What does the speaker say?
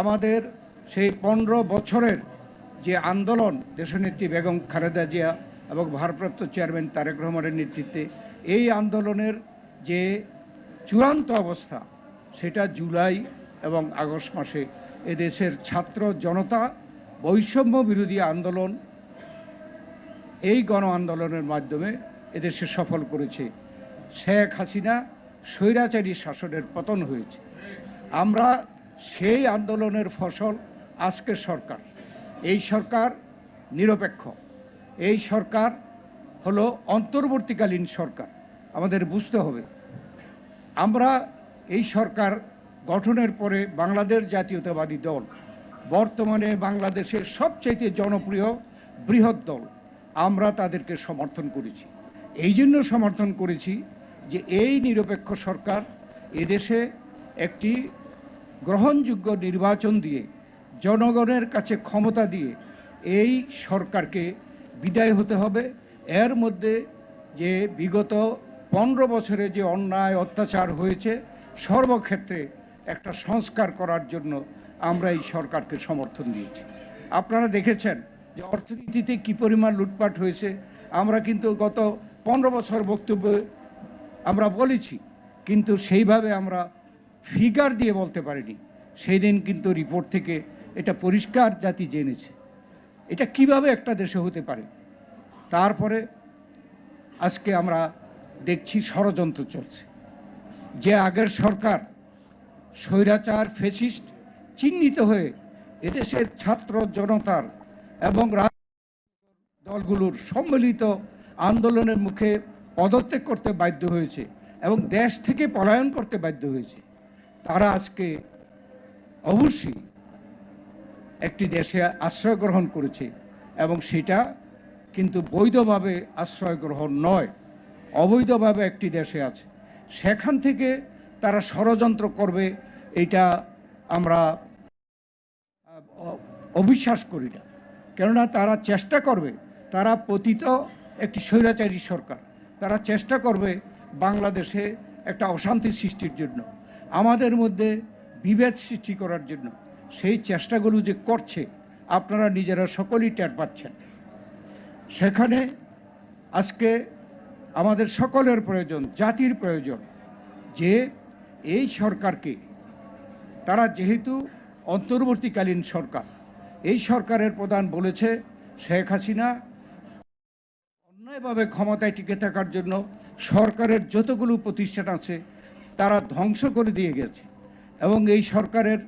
আমাদের সেই পনেরো বছরের যে আন্দোলন, দেশনেত্রী বেগম খালেদা জিয়া এবং ভারপ্রাপ্ত চেয়ারম্যান তারেক রহমানের নেতৃত্বে, এই আন্দোলনের যে চূড়ান্ত অবস্থা, সেটা জুলাই এবং আগস্ট মাসে এদেশের ছাত্র জনতা বৈষম্য বিরোধী আন্দোলন, এই গণ আন্দোলনের মাধ্যমে এদেশে সফল করেছে। শেখ হাসিনা স্বৈরাচারী শাসনের পতন হয়েছে। আমরা সেই আন্দোলনের ফসল আজকের সরকার। এই সরকার নিরপেক্ষ। এই সরকার হলো অন্তর্বর্তীকালীন সরকার। আমাদের বুঝতে হবে। আমরা এই সরকার গঠনের পরে বাংলাদেশ জাতীয়তাবাদী দল, বর্তমানে বাংলাদেশের সবচাইতে জনপ্রিয় বৃহৎ দল, আমরা তাদেরকে সমর্থন করেছি। এই জন্য সমর্থন করেছি যে এই নিরপেক্ষ সরকার এদেশে একটি গ্রহণযোগ্য নির্বাচন দিয়ে, জনগণের কাছে ক্ষমতা দিয়ে এই সরকারকে বিদায় হতে হবে। এর মধ্যে যে বিগত পনেরো বছরে যে অন্যায়, অত্যাচার হয়েছে, সর্বক্ষেত্রে একটা সংস্কার করার জন্য আমরা এই সরকারকে সমর্থন দিয়েছি। আপনারা দেখেছেন যে অর্থনীতিতে কী পরিমাণ লুটপাট হয়েছে। আমরা কিন্তু গত পনেরো বছর বক্তব্যে আমরা বলেছি, কিন্তু সেইভাবে আমরা ফিগার দিয়ে বলতে পারিনি। সেই দিন কিন্তু রিপোর্ট থেকে এটা পরিষ্কার জাতি জেনেছে। এটা কীভাবে একটা দেশে হতে পারে? তারপরে আজকে আমরা দেখছি ষড়যন্ত্র চলছে। যে আগের সরকার স্বৈরাচার, ফেসিস্ট চিহ্নিত হয়ে এদেশের ছাত্র জনতার এবং দলগুলোর সম্মিলিত আন্দোলনের মুখে পদত্যাগ করতে বাধ্য হয়েছে এবং দেশ থেকে পলায়ন করতে বাধ্য হয়েছে। তারা আজকে অবশ্যই একটি দেশে আশ্রয় গ্রহণ করেছে এবং সেটা কিন্তু বৈধভাবে আশ্রয় গ্রহণ নয়, অবৈধভাবে একটি দেশে আছে। সেখান থেকে তারা ষড়যন্ত্র করবে, এটা আমরা অবিশ্বাস করি না। কেননা তারা চেষ্টা করবে, তারা পতিত একটি স্বৈরাচারী সরকার। তারা চেষ্টা করবে বাংলাদেশে একটা অশান্তি সৃষ্টির জন্য। আমাদের মধ্যে বিভেদ সৃষ্টি করার জন্য সেই চেষ্টাগুলো যে করছে, আপনারা নিজেরা সকলেই টের পাচ্ছেন। সেখানে আজকে আমাদের সকলের প্রয়োজন, জাতির প্রয়োজন যে এই সরকারকে, তারা যেহেতু অন্তর্বর্তীকালীন সরকার, এই সরকারের প্রধান বলেছে শেখ হাসিনা, অন্যায়ভাবে ক্ষমতায় টিকে থাকার জন্য সরকারের যতগুলো প্রতিষ্ঠান আছে তারা ধ্বংস করে দিয়ে গেছে। এবং এই সরকারের